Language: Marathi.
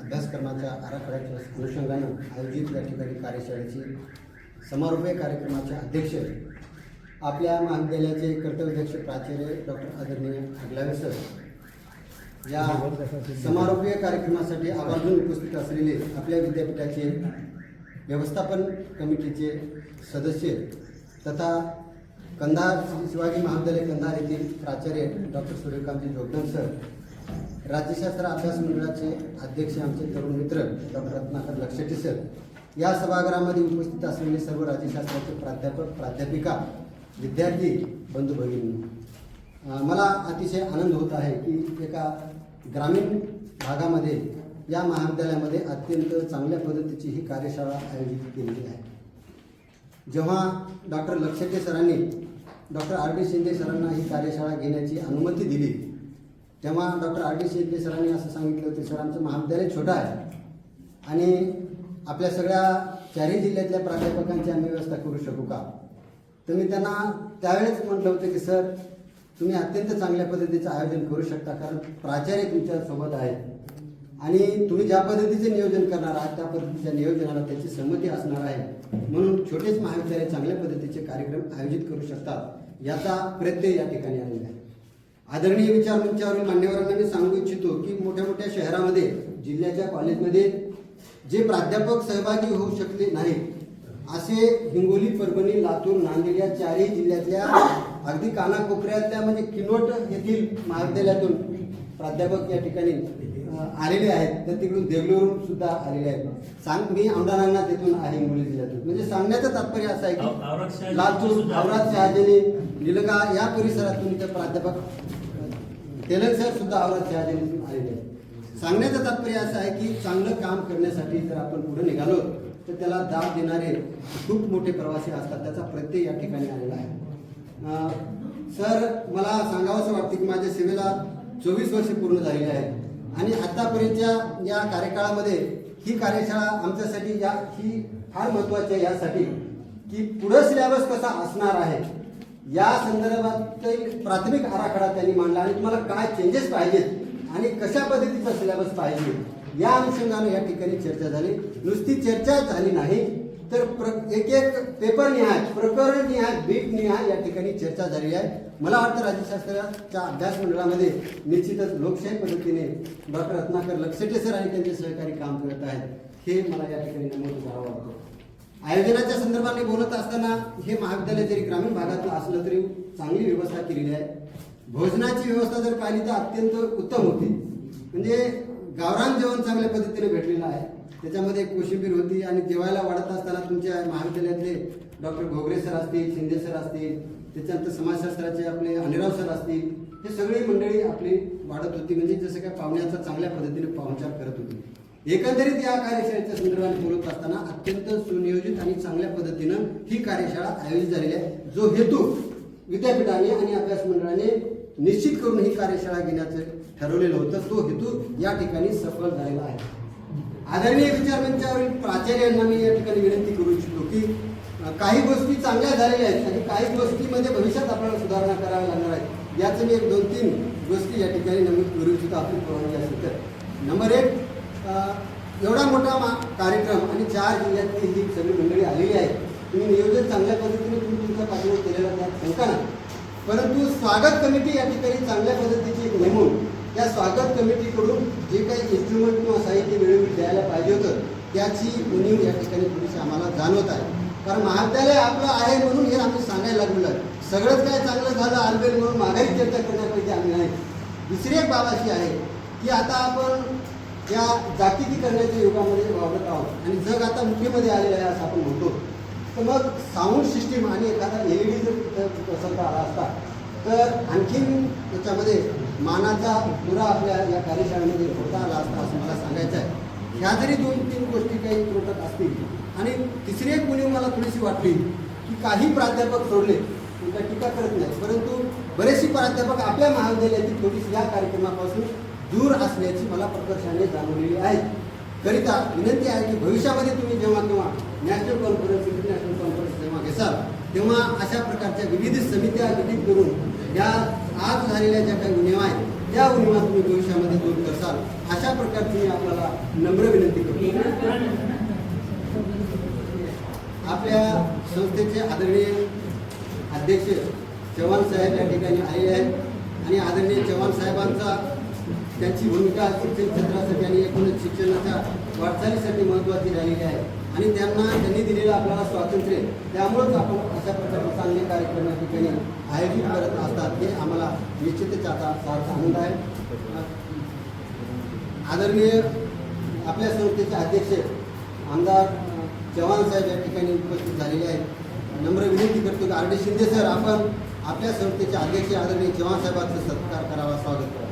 अभ्यासक्रमाच्या आराखड्याच्या अनुषंगानं आयोजित या ठिकाणी कार्यशाळेचे समारोपीय कार्यक्रमाचे अध्यक्ष आपल्या महाविद्यालयाचे कर्तव्याध्यक्ष प्राचार्य डॉक्टर आदरणीय अगलावे सर या समारोपीय कार्यक्रमासाठी आवर्जून उपस्थित असलेले आपल्या विद्यापीठाचे व्यवस्थापन कमिटीचे सदस्य तथा कंधार शिवाजी महाविद्यालय कंधार येथील प्राचार्य डॉक्टर सूर्यकांतजी जोगदन सर राज्यशास्त्र अभ्यास मंडळाचे अध्यक्ष आमचे तरुण मित्र डॉक्टर रत्नाकर लक्षटी सर या सभागृहामध्ये उपस्थित असलेले सर्व राज्यशास्त्राचे प्राध्यापक प्राध्यापिका विद्यार्थी बंधू भगिनी मला अतिशय आनंद होत आहे की एका ग्रामीण भागामध्ये या महाविद्यालयामध्ये अत्यंत चांगल्या पद्धतीची ही कार्यशाळा आयोजित केलेली आहे. जेव्हा डॉक्टर लक्षटे सरांनी डॉक्टर आर. डी. शिंदे सरांना ही कार्यशाळा घेण्याची अनुमती दिली तेव्हा डॉक्टर आर डी शिंदे सरांनी असं सांगितलं होतं सर आमचं महाविद्यालय छोटं आहे. आणि आपल्या सगळ्या चारही जिल्ह्यातल्या प्राध्यापकांची आम्ही व्यवस्था करू शकू का? तर मी त्यांना त्यावेळेस म्हटलं होतं की सर तुम्ही अत्यंत चांगल्या पद्धतीचं आयोजन करू शकता कारण प्राचार्य तुमच्यासोबत आहेत. आणि तुम्ही ज्या पद्धतीचे नियोजन करणार आहात त्या पद्धतीच्या नियोजनाला त्याची संमती असणार आहे. म्हणून छोटेच महाविद्यालय चांगल्या पद्धतीचे कार्यक्रम आयोजित करू शकतात याचा प्रत्यय या ठिकाणी आलेला आहे आदरणीय विचार मंचावरील मान्यवरांना मी सांगू इच्छितो की मोठ्या मोठ्या शहरामध्ये जिल्ह्याच्या कॉलेजमध्ये जे प्राध्यापक सहभागी होऊ शकले नाहीत असे हिंगोली परभणी लातूर नांदेड या चारही जिल्ह्यातल्या अगदी कानाकोपऱ्यातल्या म्हणजे किनवट येथील महाविद्यालयातून प्राध्यापक या ठिकाणी आलेले आहेत. तर तिकडून देगलूरून सुद्धा आलेले आहेत. सांग मी औंढा तिथून आहे हिंगोली जिल्ह्यातून. म्हणजे सांगण्याचं तात्पर्य असं आहे की लातूर औरात शहाजनी निलगा या परिसरातून ते प्राध्यापक तेलंग सर सुद्धा आवरात शहाजनीतून आलेले आहेत. सांगण्याचं तात्पर्य असं आहे की चांगलं काम करण्यासाठी जर आपण पुढे निघालो तर त्याला दाद देणारे खूप मोठे प्रवासी असतात. त्याचा प्रत्यय या ठिकाणी आलेला आहे. सर मला सांगावंसं वाटतं की माझ्या सेवेला चोवीस वर्ष पूर्ण झालेली आहेत. आणि आतापर्यंतच्या या कार्यकाळामध्ये ही कार्यशाळा आमच्यासाठी या ही फार महत्वाची आहे यासाठी की पुढं सिलेबस कसा असणार आहे या संदर्भातील प्राथमिक आराखडा त्यांनी मांडला आणि तुम्हाला काय चेंजेस पाहिजेत आणि कशा पद्धतीचा सिलेबस पाहिजे या अनुषंगाने या ठिकाणी चर्चा झाली. नुसती चर्चा झाली नाही तर प्र एक एक पेपर निहाय प्रकरण निहाय बीट निहाय या ठिकाणी चर्चा झाली आहे. मला वाटतं राज्यशास्त्राच्या अभ्यास मंडळामध्ये निश्चितच लोकशाही पद्धतीने डॉक्टर रत्नाकर लक्षटे सर आणि त्यांचे सहकारी काम करत आहेत. हे मला या ठिकाणी नमूद करावं वाटतं. आयोजनाच्या संदर्भाने बोलत असताना हे महाविद्यालय जरी ग्रामीण भागातलं असलं तरी चांगली व्यवस्था केलेली आहे. भोजनाची व्यवस्था जर पाहिली तर अत्यंत उत्तम होती. म्हणजे गावरान जेवण चांगल्या पद्धतीने भेटलेलं आहे. त्याच्यामध्ये कोशिंबीर होती आणि जेवायला वाढत असताना तुमच्या महाविद्यालयातले डॉक्टर घोगरे सर असतील शिंदे सर असतील त्याच्यानंतर समाजशास्त्राचे आपले अनिराव सर असतील हे सगळी मंडळी आपली वाढत होती. म्हणजे जसं काय पाहुण्याचा चांगल्या पद्धतीने पाहुणचार करत होती. एकंदरीत या कार्यशाळेच्या संदर्भात बोलत असताना अत्यंत सुनियोजित आणि चांगल्या पद्धतीनं ही कार्यशाळा आयोजित झालेली आहे. जो हेतू विद्यापीठाने आणि अभ्यास मंडळाने निश्चित करून ही कार्यशाळा घेण्याचं ठरवलेलं होतं तो हेतू या ठिकाणी सफल झालेला आहे. आदरणीय विचारमंचावरील प्राचार्यांना मी या ठिकाणी विनंती करू इच्छितो की काही गोष्टी चांगल्या झालेल्या आहेत आणि काही गोष्टीमध्ये भविष्यात आपल्याला सुधारणा कराव्या लागणार आहेत. याचं मी एक दोन तीन गोष्टी या ठिकाणी नमूद करू इच्छितो आपली परवानगी असेल तर. नंबर एक एवढा मोठा मा कार्यक्रम आणि चार जिल्ह्यातली ही सगळी मंडळी आलेली आहे तुम्ही नियोजन चांगल्या पद्धतीने तुम्ही तुमच्या पाठीवर केलेला त्यात शंका नाही. परंतु स्वागत कमिटी या ठिकाणी चांगल्या पद्धतीची नेमून त्या स्वागत कमिटीकडून जे काही इन्स्ट्रुमेंट किंवा साहित्य वेळोवेळी द्यायला पाहिजे होतं त्याची उणीव या ठिकाणी थोडीशी आम्हाला जाणवत आहे. कारण महाविद्यालय आपलं आहे म्हणून हे आम्ही सांगायला लागलेलं सगळंच काय चांगलं झालं आलबेल म्हणून माघारी चर्चा करण्यापैकी आम्ही आहे दुसरी एक बाब अशी आहे की आता आपण या जागतिकीकरणाच्या युगामध्ये वावरत आहोत. आणि जग आता मुठीमध्ये आलेलं आहे असं आपण म्हणतो. तर मग साऊंड सिस्टीम आणि एखादा एल ई डी जर प्रसंग आला असता तर आणखीन त्याच्यामध्ये मानाचा पुरा आपल्या या कार्यशाळेमध्ये होता आला असता असं मला सांगायचं आहे. ह्या जरी दोन तीन गोष्टी काही तुटत असतील आणि तिसरी एक मुली मला थोडीशी वाटली की काही प्राध्यापक सोडले मी टीका करत नाही परंतु बरेचसे प्राध्यापक आपल्या महाविद्यालयातील थोडीशी या कार्यक्रमापासून दूर असल्याची मला प्रकर्षाने जाणवलेली आहे. करिता विनंती आहे की भविष्यामध्ये तुम्ही जेव्हा केव्हा नॅशनल कॉन्फरन्स इंटरनॅशनल कॉन्फरन्स जेव्हा घेसाल तेव्हा अशा प्रकारच्या विविध समित्या गठीत करून या आज झालेल्या ज्या काही उणेवा आहेत त्या उणिवा तुम्ही भविष्यामध्ये दूर करसाल. अशा प्रकारची मी आपल्याला नम्र विनंती करतो. आपल्या संस्थेचे आदरणीय अध्यक्ष चव्हाण साहेब या ठिकाणी आलेले आहेत. आणि आदरणीय चव्हाण साहेबांचा त्यांची भूमिका शिक्षण क्षेत्रासाठी आणि एकूणच शिक्षणाच्या वाटचालीसाठी महत्त्वाची राहिलेली आहे. आणि त्यांना त्यांनी दिलेलं आपल्याला स्वातंत्र्य त्यामुळेच आपण अशा प्रकारचे चांगले कार्यक्रम या ठिकाणी आयोजित करत असतात हे आम्हाला निश्चितच आता फार आनंद आहे. आदरणीय आपल्या संस्थेचे अध्यक्ष आमदार चव्हाण साहेब या ठिकाणी उपस्थित झालेले आहेत. नम्र विनंती करतो की आर डी शिंदे सर आपण आपल्या संस्थेचे अध्यक्ष आदरणीय चव्हाण साहेबांचा सत्कार करावा स्वागत करावा